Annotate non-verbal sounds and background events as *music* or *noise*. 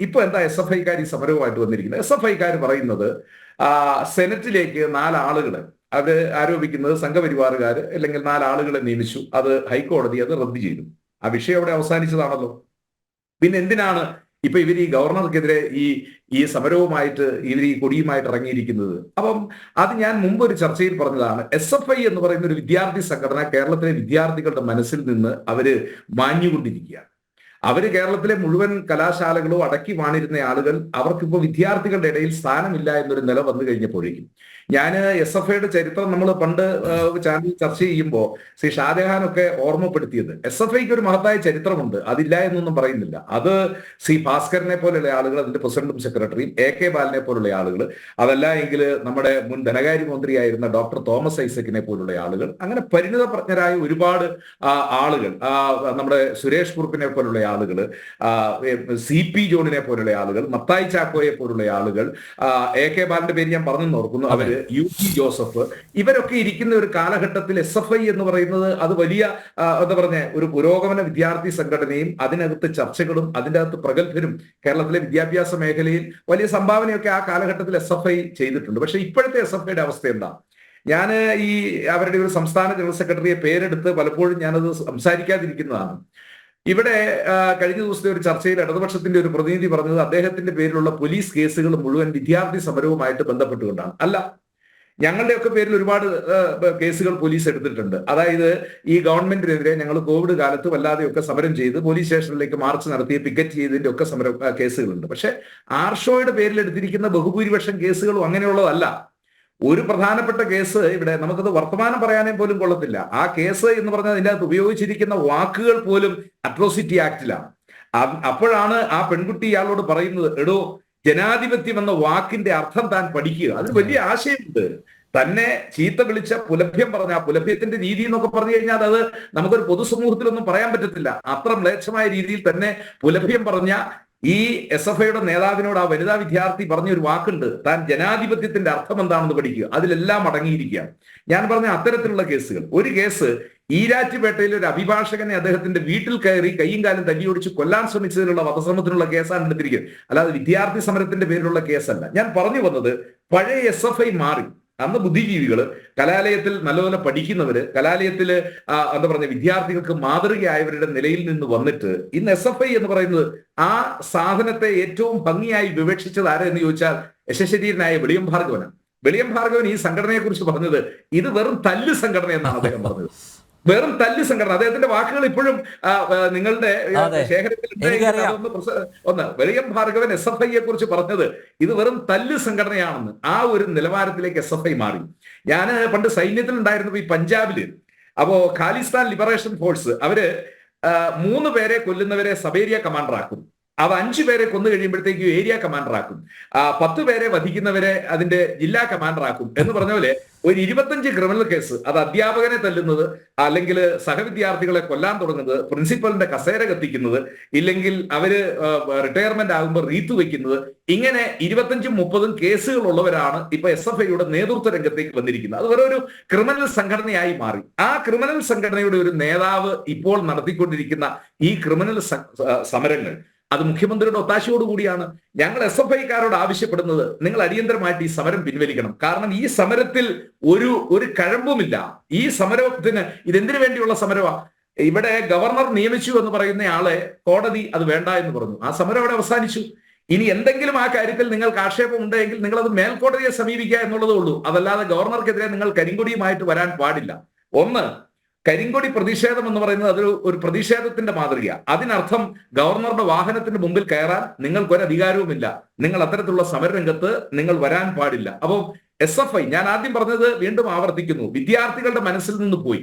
ഇപ്പൊ എന്താ S F ഐക്കാർ ഈ സമരവുമായിട്ട് വന്നിരിക്കുന്നത്? എസ് എഫ് ഐക്കാർ പറയുന്നത് സെനറ്റിലേക്ക് നാലാളുകളെ അവർ ആരോപിക്കുന്നത് സംഘപരിവാറുകാർ അല്ലെങ്കിൽ നാലാളുകളെ നിയമിച്ചു അത് ഹൈക്കോടതി അത് റദ്ദു ചെയ്തു. ആ വിഷയം അവിടെ അവസാനിച്ചതാണല്ലോ. പിന്നെ എന്തിനാണ് ഇപ്പൊ ഇവർ ഈ ഗവർണർക്കെതിരെ ഈ ഈ സമരവുമായിട്ട് ഇവർ ഈ കൊടിയുമായിട്ട് ഇറങ്ങിയിരിക്കുന്നത്? അപ്പം അത് ഞാൻ മുമ്പ് ഒരു ചർച്ചയിൽ പറഞ്ഞതാണ് എസ് എഫ് ഐ എന്ന് പറയുന്ന ഒരു വിദ്യാർത്ഥി സംഘടന കേരളത്തിലെ വിദ്യാർത്ഥികളുടെ മനസ്സിൽ നിന്ന് അവർ മാഞ്ഞുകൊണ്ടിരിക്കുകയാണ്. അവർ കേരളത്തിലെ മുഴുവൻ കലാശാലകളും അടക്കി വാണിരുന്ന ആളുകൾ അവർക്കിപ്പോ വിദ്യാർത്ഥികളുടെ ഇടയിൽ സ്ഥാനമില്ല എന്നൊരു നില വന്നു കഴിഞ്ഞപ്പോഴേക്കും. ഞാൻ എസ് എഫ് ഐയുടെ ചരിത്രം നമ്മൾ പണ്ട് ചാനലിൽ ചർച്ച ചെയ്യുമ്പോൾ ശ്രീ ഷാജഹാൻ ഒക്കെ ഓർമ്മപ്പെടുത്തിയത്. എസ് എഫ് ഐക്ക് ഒരു മഹത്തായ ചരിത്രമുണ്ട്. അതില്ല എന്നൊന്നും പറയുന്നില്ല. അത് ശ്രീ ഭാസ്കരനെ പോലെയുള്ള ആളുകൾ അതിന്റെ പ്രസിഡന്റും സെക്രട്ടറിയും എ കെ ബാലനെ പോലുള്ള ആളുകൾ അതല്ല എങ്കിൽ നമ്മുടെ മുൻ ധനകാര്യ മന്ത്രിയായിരുന്ന ഡോക്ടർ തോമസ് ഐസക്കിനെ പോലുള്ള ആളുകൾ അങ്ങനെ പരിണിത പ്രജ്ഞരായ ഒരുപാട് ആളുകൾ നമ്മുടെ സുരേഷ് കുറുപ്പിനെ പോലുള്ള ആളുകൾ സി പി ജോണിനെ പോലുള്ള ആളുകൾ മത്തായി ചാക്കോയെ പോലുള്ള ആളുകൾ എ കെ ബാലന്റെ പേര് ഞാൻ പറഞ്ഞു നോർക്കുന്നു അവർ യു ടി ജോസഫ് ഇവരൊക്കെ ഇരിക്കുന്ന ഒരു കാലഘട്ടത്തിൽ എസ് എഫ് ഐ എന്ന് പറയുന്നത് അത് വലിയ എന്താ പറഞ്ഞ ഒരു പുരോഗമന വിദ്യാർത്ഥി സംഘടനയും അതിനകത്ത് ചർച്ചകളും അതിന്റെ അകത്ത് പ്രഗത്ഭരും കേരളത്തിലെ വിദ്യാഭ്യാസ മേഖലയിൽ വലിയ സംഭാവനയൊക്കെ ആ കാലഘട്ടത്തിൽ എസ് എഫ് ഐ ചെയ്തിട്ടുണ്ട്. പക്ഷെ ഇപ്പോഴത്തെ എസ് എഫ് ഐയുടെ അവസ്ഥ എന്താ? ഞാൻ ഈ അവരുടെ ഒരു സംസ്ഥാന ജനറൽ സെക്രട്ടറിയെ പേരെടുത്ത് പലപ്പോഴും ഞാനത് സംസാരിക്കാതിരിക്കുന്നതാണ്. ഇവിടെ കഴിഞ്ഞ ദിവസത്തെ ഒരു ചർച്ചയിൽ ഇടതുപക്ഷത്തിന്റെ ഒരു പ്രതിനിധി പറഞ്ഞത് അദ്ദേഹത്തിന്റെ പേരിലുള്ള പോലീസ് കേസുകൾ മുഴുവൻ വിദ്യാർത്ഥി സമരവുമായിട്ട് ബന്ധപ്പെട്ടുകൊണ്ടാണ്. അല്ല ഞങ്ങളുടെയൊക്കെ പേരിൽ ഒരുപാട് കേസുകൾ പോലീസ് എടുത്തിട്ടുണ്ട്. അതായത് ഈ ഗവൺമെന്റിനെതിരെ ഞങ്ങൾ കോവിഡ് കാലത്ത് വല്ലാതെയൊക്കെ സമരം ചെയ്ത് പോലീസ് സ്റ്റേഷനിലേക്ക് മാർച്ച് നടത്തി പിക്കറ്റ് ചെയ്തതിന്റെ ഒക്കെ സമര കേസുകളുണ്ട്. പക്ഷെ ആർഷോയുടെ പേരിൽ എടുത്തിരിക്കുന്ന ബഹുഭൂരിപക്ഷം കേസുകളും അങ്ങനെയുള്ളതല്ല. ഒരു പ്രധാനപ്പെട്ട കേസ് ഇവിടെ നമുക്കത് വർത്തമാനം പറയാനേ പോലും കൊള്ളത്തില്ല. ആ കേസ് എന്ന് പറഞ്ഞാൽ അതിന്റെ അകത്ത് ഉപയോഗിച്ചിരിക്കുന്ന വാക്കുകൾ പോലും അട്രോസിറ്റി ആക്ടിലാണ് അപ്പോഴാണ് ആ പെൺകുട്ടി ഇയാളോട് പറയുന്നത് എടോ ജനാധിപത്യം എന്ന വാക്കിന്റെ അർത്ഥം താൻ പഠിക്കുക. അതിന് വലിയ ആശയമുണ്ട്. തന്നെ ചീത്ത വിളിച്ച പുലഭ്യം പറഞ്ഞ ആ പുലഭ്യത്തിന്റെ രീതി എന്നൊക്കെ പറഞ്ഞു കഴിഞ്ഞാൽ അത് നമുക്കൊരു പൊതുസമൂഹത്തിലൊന്നും പറയാൻ പറ്റത്തില്ല. അത്ര മ്ലേച്ഛമായ രീതിയിൽ തന്നെ പുലഭ്യം പറഞ്ഞ ഈ എസ് എഫ് ഐയുടെ നേതാവിനോട് ആ വനിതാ വിദ്യാർത്ഥി പറഞ്ഞ ഒരു വാക്കുണ്ട്. താൻ ജനാധിപത്യത്തിന്റെ അർത്ഥം എന്താണെന്ന് പഠിക്കുക. അതിലെല്ലാം അടങ്ങിയിരിക്കുകയാണ്. ഞാൻ പറഞ്ഞ അത്തരത്തിലുള്ള കേസുകൾ. ഒരു കേസ് ഈരാറ്റുപേട്ടയിൽ ഒരു അഭിഭാഷകനെ അദ്ദേഹത്തിന്റെ വീട്ടിൽ കയറി കൈയും കാലും തല്ലിയൊടിച്ച് കൊല്ലാൻ ശ്രമിച്ചതിനുള്ള വധശ്രമത്തിനുള്ള കേസാണ് എടുത്തിരിക്കുന്നത്. അല്ലാതെ വിദ്യാർത്ഥി സമരത്തിന്റെ പേരിലുള്ള കേസല്ല. ഞാൻ പറഞ്ഞു വന്നത് പഴയ എസ് എഫ് ഐ മാറി. അന്ന് ബുദ്ധിജീവികൾ കലാലയത്തിൽ നല്ലതുപോലെ പഠിക്കുന്നവര് കലാലയത്തിൽ ആ, എന്താ പറഞ്ഞ വിദ്യാർത്ഥികൾക്ക് മാതൃകയായവരുടെ നിലയിൽ നിന്ന് വന്നിട്ട് ഇന്ന് എസ് എഫ് ഐ എന്ന് പറയുന്നത് ആ സാധനത്തെ ഏറ്റവും ഭംഗിയായി വിവക്ഷിച്ചത് ആരെന്ന് ചോദിച്ചാൽ യശശരീരനായ വെളിയം ഭാർഗവനാണ് വെളിയം ഭാർഗവൻ ഈ സംഘടനയെ കുറിച്ച് പറഞ്ഞത് ഇത് വെറും തല്ല് സംഘടന എന്നാണ് അദ്ദേഹം പറഞ്ഞത്. *laughs* വെറും തല്ല് സംഘടന. അദ്ദേഹത്തിന്റെ വാക്കുകൾ ഇപ്പോഴും നിങ്ങളുടെ. ശേഖരത്തിൽ ഒന്ന് വെളിയം ഭാർഗവൻ എസ് എഫ് ഐയെ കുറിച്ച് പറഞ്ഞത് ഇത് വെറും തല്ല് സംഘടനയാണെന്ന് ആ ഒരു നിലവാരത്തിലേക്ക് എസ് എഫ് ഐ മാറി. ഞാൻ പണ്ട് സൈന്യത്തിൽ ഉണ്ടായിരുന്നപ്പോ ഈ പഞ്ചാബിൽ അപ്പോ ഖാലിസ്ഥാൻ ലിബറേഷൻ ഫോഴ്സ് അവർ മൂന്ന് പേരെ കൊല്ലുന്നവരെ സബേരിയ കമാൻഡർ ആക്കും. അവ അഞ്ചു പേരെ കൊന്നു കഴിയുമ്പോഴത്തേക്കും ഏരിയ കമാൻഡർ ആക്കും. പത്ത് പേരെ വധിക്കുന്നവരെ അതിന്റെ ജില്ലാ കമാൻഡർ ആക്കും എന്ന് പറഞ്ഞ പോലെ ഒരു ഇരുപത്തഞ്ച് ക്രിമിനൽ കേസ് അത് അധ്യാപകനെ തല്ലുന്നത് അല്ലെങ്കിൽ സഹവിദ്യാർത്ഥികളെ കൊല്ലാൻ തുടങ്ങുന്നത് പ്രിൻസിപ്പലിന്റെ കസേര കത്തിക്കുന്നത് ഇല്ലെങ്കിൽ അവർ റിട്ടയർമെന്റ് ആകുമ്പോൾ റീത്ത് വെക്കുന്നത് ഇങ്ങനെ ഇരുപത്തഞ്ചും മുപ്പതും കേസുകൾ ഉള്ളവരാണ് ഇപ്പൊ എസ് എഫ് ഐയുടെ നേതൃത്വ രംഗത്തേക്ക് വന്നിരിക്കുന്നത്. അത് വേറെ ഒരു ക്രിമിനൽ സംഘടനയായി മാറി. ആ ക്രിമിനൽ സംഘടനയുടെ ഒരു നേതാവ് ഇപ്പോൾ നടത്തിക്കൊണ്ടിരിക്കുന്ന ഈ ക്രിമിനൽ സമരങ്ങൾ അത് മുഖ്യമന്ത്രിയുടെ ഒത്താശയോടുകൂടിയാണ് ഞങ്ങൾ എസ് എഫ് ഐക്കാരോട് ആവശ്യപ്പെടുന്നത് നിങ്ങൾ അടിയന്തരമായിട്ട് ഈ സമരം പിൻവലിക്കണം. കാരണം ഈ സമരത്തിൽ ഒരു ഒരു കഴമ്പുമില്ല. ഈ സമരത്തിന് ഇതെന്തിനു വേണ്ടിയുള്ള സമരമാണ് ഇവിടെ ഗവർണർ നിയമിച്ചു എന്ന് പറയുന്ന ആളെ കോടതി അത് വേണ്ട എന്ന് പറഞ്ഞു. ആ സമരം അവിടെ അവസാനിച്ചു. ഇനി എന്തെങ്കിലും ആ കാര്യത്തിൽ നിങ്ങൾക്ക് ആക്ഷേപം ഉണ്ടെങ്കിൽ നിങ്ങൾ അത് മേൽക്കോടതിയെ സമീപിക്കുക എന്നുള്ളതേ ഉള്ളൂ. അതല്ലാതെ ഗവർണർക്കെതിരെ നിങ്ങൾ കരിങ്കൊടിയുമായിട്ട് വരാൻ പാടില്ല. ഒന്ന് കരിങ്കൊടി പ്രതിഷേധം എന്ന് പറയുന്നത് അതൊരു ഒരു പ്രതിഷേധത്തിന്റെ മാതൃകയാണ് അതിനർത്ഥം ഗവർണറുടെ വാഹനത്തിന്റെ മുമ്പിൽ കയറാൻ നിങ്ങൾക്ക് അധികാരവുമില്ല നിങ്ങൾ അത്തരത്തിലുള്ള സമരരംഗത്ത് നിങ്ങൾ വരാൻ പാടില്ല. അപ്പോൾ എസ് എഫ് ഐ ഞാൻ ആദ്യം പറഞ്ഞത് വീണ്ടും ആവർത്തിക്കുന്നു. വിദ്യാർത്ഥികളുടെ മനസ്സിൽ നിന്ന് പോയി.